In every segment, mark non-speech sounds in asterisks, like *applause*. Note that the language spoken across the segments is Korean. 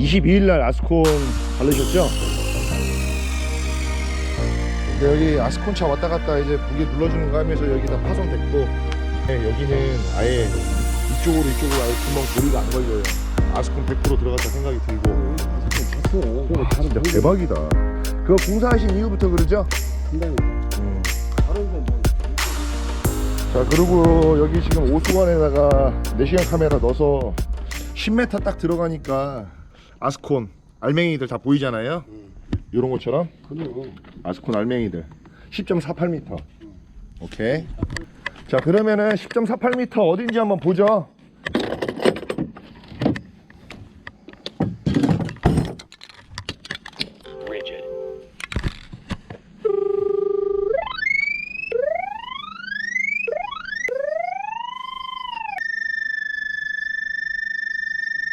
22일 날 아스콘 바르셨죠? 네, 여기 아스콘 차 왔다 갔다 이제 무게 눌러주는 거 하면서 여기 다 파손됐고 네, 여기는 아예 이쪽으로 이쪽으로 아예 금방 고리가 안 걸려요. 아스콘 100% 들어갔다 생각이 들고 진짜 대박이다. 그거 공사하신 이후부터 그러죠? 음. 자 그리고 여기 지금 오수관에다가 내시경 카메라 넣어서 10m 딱 들어가니까 아스콘 알맹이들 다 보이잖아요. 이런 것처럼? 아스콘 알맹이들. 10.48m 오케이. 자 그러면은 10.48m 어딘지 한번 보죠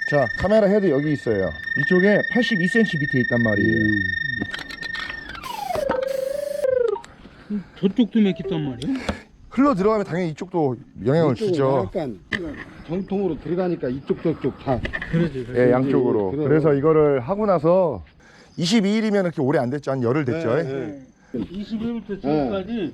자 카메라 헤드 여기 있어요 이쪽에 82cm 밑에 있단 말이에요 저쪽도 맥혔단 말이야? 흘러 들어가면 당연히 이쪽도 영향을 주죠 약간 정통으로 들어가니까 이쪽 저쪽 다 그러지. 예, 양쪽으로. 그래요. 그래서 이거를 하고 나서 22일이면 그렇게 오래 안 됐죠. 한 열흘 됐죠. 네, 네. 20일부터 지금까지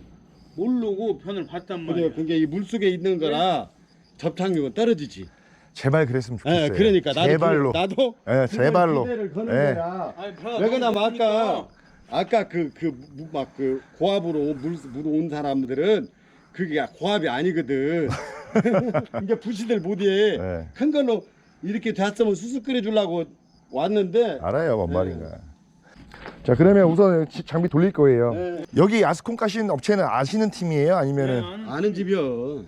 모르고 편을 봤단 말이야. 그래, 그게 이 물속에 있는 거라 접착력은 떨어지지. 제발 그랬으면 좋겠어요. 예, 그러니까 나도 제발로. 그- 나도 예, 제발로. 기대를 거는 예. 거야. 아니, 봐, 왜 그러냐면 너무 아까 아까 그 그 막 그 고압으로 물물온 사람들은 그게 고압이 아니거든. *laughs* 이게 부시들 못해. 네. 큰 걸로 이렇게 됐으면 수수 끓여 주려고 왔는데 알아요, 뭔 말인가. 자, 그러면 우선 지- 장비 돌릴 거예요. 네. 여기 아스콘 까시는 업체는 아시는 팀이에요? 아니면은 네, 아는 집이요.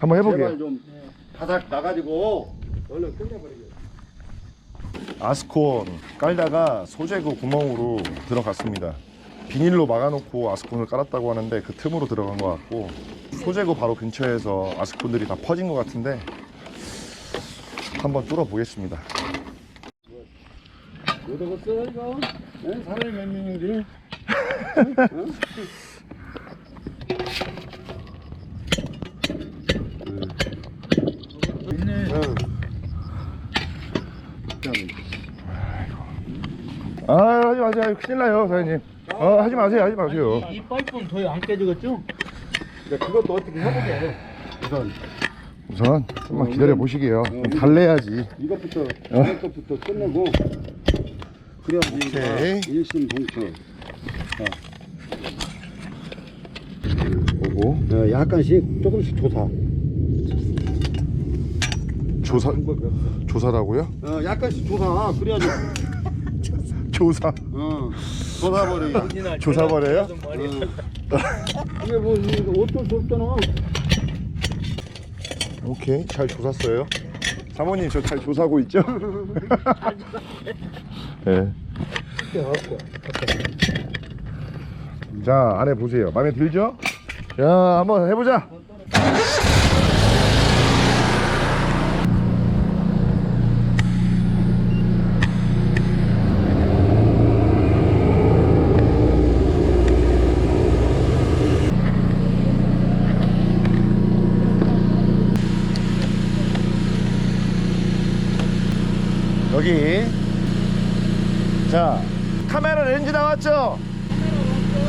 한번 해보게요. 제발 좀 바닥 나가지고 얼른 끝내버리게. 아스콘 깔다가 소재구 구멍으로 들어갔습니다. 비닐로 막아놓고 아스콘을 깔았다고 하는데 그 틈으로 들어간 것 같고 소재구 바로 근처에서 아스콘들이 다 퍼진 것 같은데 한번 뚫어 보겠습니다. 못 오겠어 이거? 네? 사람이 몇 명인지? 아 하지 마세요 큰일 나요 사장님 어 하지 마세요 하지 마세요 이 파이프는 더 안 깨지겠죠? 근데 그것도 어떻게 해보게. 우선 우선 좀만 기다려 보시게요 좀 달래야지 이것부터 어. 이것부터 끝내고 그래야지 오케이. 이거 일심동체. 보고 어, 약간씩 조금씩 조사. 조사 조사라고요? 어, 약간씩 조사. 그래야지. *laughs* 조사 어, 조사 버리. *laughs* 조사 버려요? 어. 이게 뭐 이거 어쩔 수 없잖아. 오케이 잘 조샀어요 사모님 저 잘 조사하고 있죠? *laughs* 네. 자 안에 보세요 마음에 들죠? 자 한번 해보자 여기 자 카메라 렌즈 나왔죠?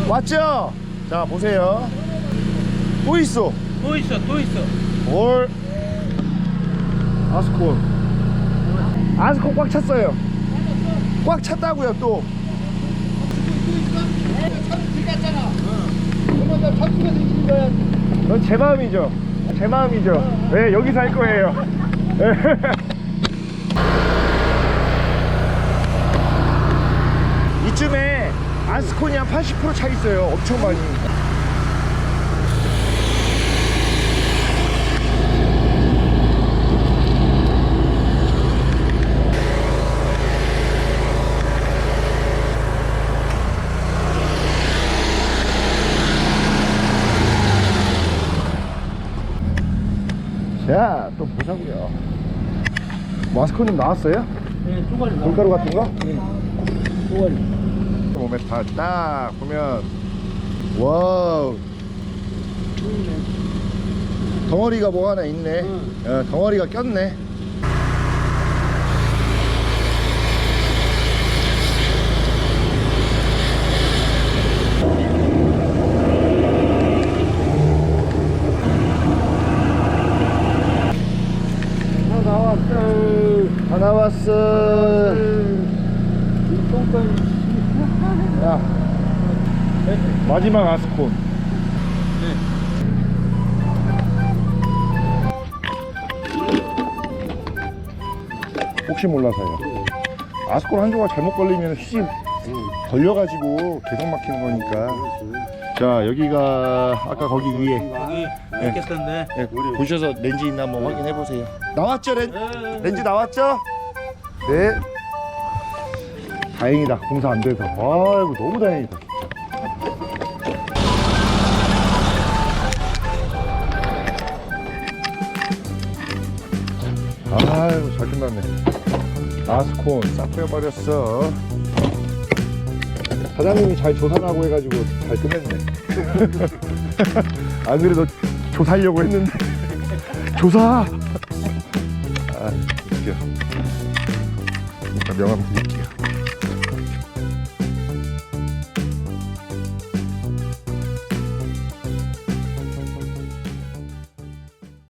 왔죠? 자 보세요. 또 있어. 또 있어, 또 있어. 뭘 아스콘. 아스콘 꽉 찼어요. 꽉 찼다고요 또. 그건 제 마음이죠. 제 마음이죠. 네 여기서 할 거예요 *laughs* 이쯤에 아스콘이 한 80%차 있어요 엄청 많이 자, 또 보자고요. 마스크는 나왔어요? 네, 쪼가리. 돈가루 같은 거? 쪼가리. 5m 딱 보면 와우. 덩어리가 뭐 하나 있네. 응. 어, 덩어리가 꼈네. 다 나왔어 다 나왔어. 이 똥똥 야, 마지막 아스콘. 혹시 몰라서요. 아스콘 한 조각 잘못 걸리면 휘지 걸려가지고 계속 막히는 거니까. 자, 여기가 아까 거기 위에. 여기 있겠던데. 네, 보셔서 렌즈 있나 한번 확인해 보세요. 나왔죠 렌, 렌즈 나왔죠? 네. 다행이다 공사 안 돼서. 아이고 너무 다행이다. 아이고 잘 끝났네. 아스콘 싹 빼버렸어. 사장님이 잘 조사하고 해가지고 잘 끝냈네. *laughs* 안 그래도 조사하려고 했는데 *laughs* 조사. 아 웃겨. 일단 명함 드릴게.